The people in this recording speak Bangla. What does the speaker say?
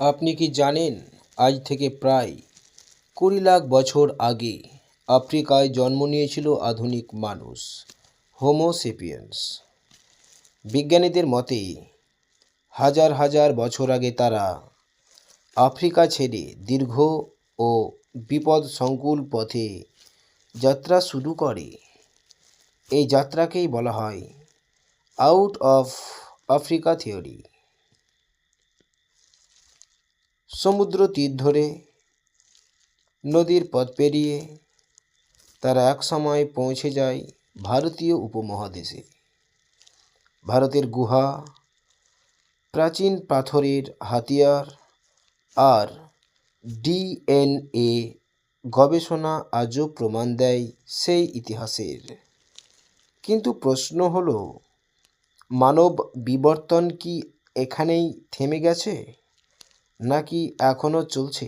আপনি কি জানেন, আজ থেকে প্রায় কুড়ি লাখ বছর আগে আফ্রিকায় জন্ম নিয়েছিল আধুনিক মানুষ হোমো সেপিয়েন্স বিজ্ঞানীদের মতে, হাজার হাজার বছর আগে তারা আফ্রিকা ছেড়ে দীর্ঘ ও বিপদ সংকুল পথে যাত্রা শুরু করে। এই যাত্রাকেই বলা হয় আউট অফ আফ্রিকা থিওরি সমুদ্র তীর ধরে নদীর পথ পেরিয়ে তারা একসময় পৌঁছে যায় ভারতীয় উপমহাদেশে। ভারতের গুহা, প্রাচীন পাথরের হাতিয়ার আর ডিএনএ গবেষণা আজও প্রমাণ দেয় সেই ইতিহাসের। কিন্তু প্রশ্ন হলো, মানব বিবর্তন কি এখানেই থেমে গেছে? নাকি এখনও চলছে?